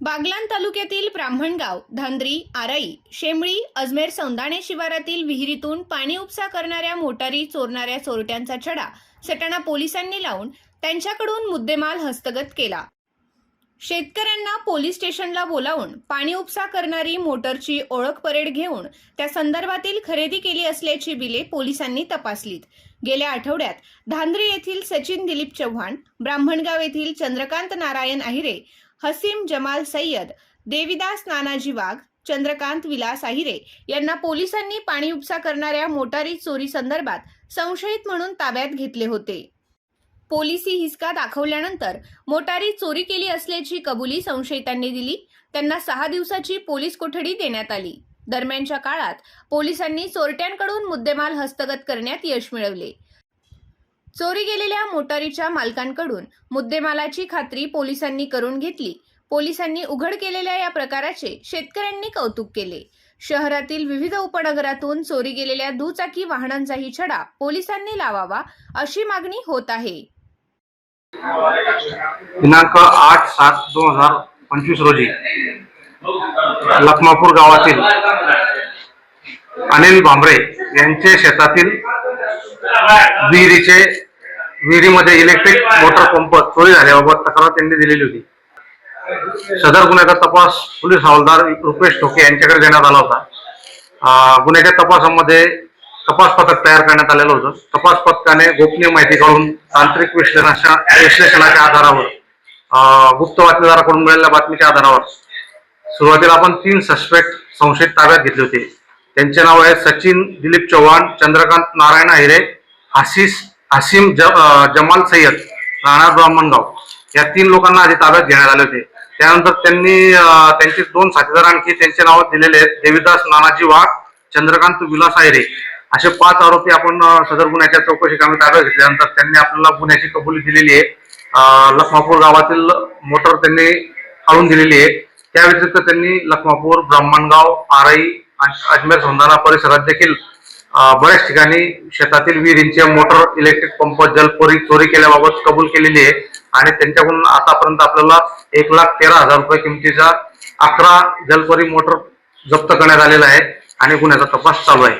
बागलाण तालुक्यातील ब्राह्मणगाव धांद्री आराई शेमळी अजमेर सौंदाणे शिवारातील विहिरीतून पाणी उपसा करणाऱ्या मोटारी चोरणाऱ्या चोरट्यांचा छडा सटाणा पोलिसांनी लावून त्यांच्याकडून मुद्देमाल हस्तगत केला. शेतकऱ्यांना पोलीस स्टेशनला बोलावून पाणी उपसा करणारी मोटरची ओळख परेड घेऊन त्या संदर्भातील खरेदी केली असल्याची बिले पोलिसांनी तपासलीत. गेल्या आठवड्यात धांद्री येथील सचिन दिलीप चव्हाण ब्राह्मणगाव येथील चंद्रकांत नारायण अहिरे हसीम जमाल सय्यद देविदास नानाजी वाघ चंद्रकांत विलास आहिरे यांना पोलिसांनी पाणी उपसा करणाऱ्या मोटारी चोरी संदर्भात संशयित म्हणून ताब्यात घेतले होते. पोलिसी हिसका दाखवल्यानंतर मोटारी चोरी केली असल्याची कबुली संशयितांनी दिली. त्यांना सहा दिवसाची पोलीस कोठडी देण्यात आली. दरम्यानच्या काळात पोलिसांनी चोरट्यांकडून मुद्देमाल हस्तगत करण्यात यश मिळवले. चोरी गेलेल्या मोटारीच्या मालकांकडून मुद्देमालाची खात्री पोलिसांनी करून घेतली. पोलिसांनी उघड केलेल्या या प्रकाराचे शेतकऱ्यांनी कौतुक केले. शहरातील विविध उपनगरातून चोरी गेलेल्या दुचाकी वाहनांचाही छडा पोलिसांनी लावावा अशी मागणी होत आहे. दिनांक आठ सात दोन हजार पंचवीस रोजी लखमापूर गावातील अनिल भांबरे यांचे शेतातील विहिरीचे विहिरीमध्ये इलेक्ट्रिक मोटर पंप चोरी झाल्याबाबत तक्रार त्यांनी दिलेली होती. सदर गुन्ह्याचा तपास पोलीस हवालदार रुपेश ठोके यांच्याकडे देण्यात आला होता. गुन्ह्याच्या तपासामध्ये तपास पथक तयार करण्यात आलेलं होतं. तपास पथकाने गोपनीय माहिती काढून तांत्रिक विश्लेषणा विश्लेषणाच्या आधारावर गुप्त बातमीदाराकडून मिळालेल्या बातमीच्या आधारावर सुरुवातीला आपण तीन सस्पेक्ट संशयित ताब्यात घेतले होते. त्यांचे नाव आहे सचिन दिलीप चव्हाण चंद्रकांत नारायण अहिरे आशिष आसिम ज जमाल सय्यद राणा ब्राह्मणगाव या तीन लोकांना आधी ताब्यात घेण्यात आले होते. त्यानंतर त्यांनी त्यांचे दोन साथीदार आणखी त्यांचे नाव दिलेले आहेत. देवीदास नानाजी वाघ चंद्रकांत विलास आयरे. असे पाच आरोपी आपण सदर गुन्ह्याच्या चौकशी कामी ताब्यात घेतल्यानंतर त्यांनी आपल्याला गुन्ह्याची कबुली दिलेली आहे. लखमापूर गावातील मोटर त्यांनी काढून दिलेली आहे. त्या व्यतिरिक्त त्यांनी लखमापूर ब्राह्मणगाव आराई आणि अजमेर संधाना परिसरात देखील बऱ्याच ठिकाणी शेतातील विहिरींचे मोटर इलेक्ट्रिक पंप जलपोरी चोरी केल्याबाबत कबूल केलेली आहे. आणि त्यांच्याकडून आतापर्यंत आपल्याला एक लाख तेरा हजार रुपये किमतीचा अकरा जलपरी मोटर जप्त करण्यात आलेला आहे आणि गुन्ह्याचा तपास चालू आहे.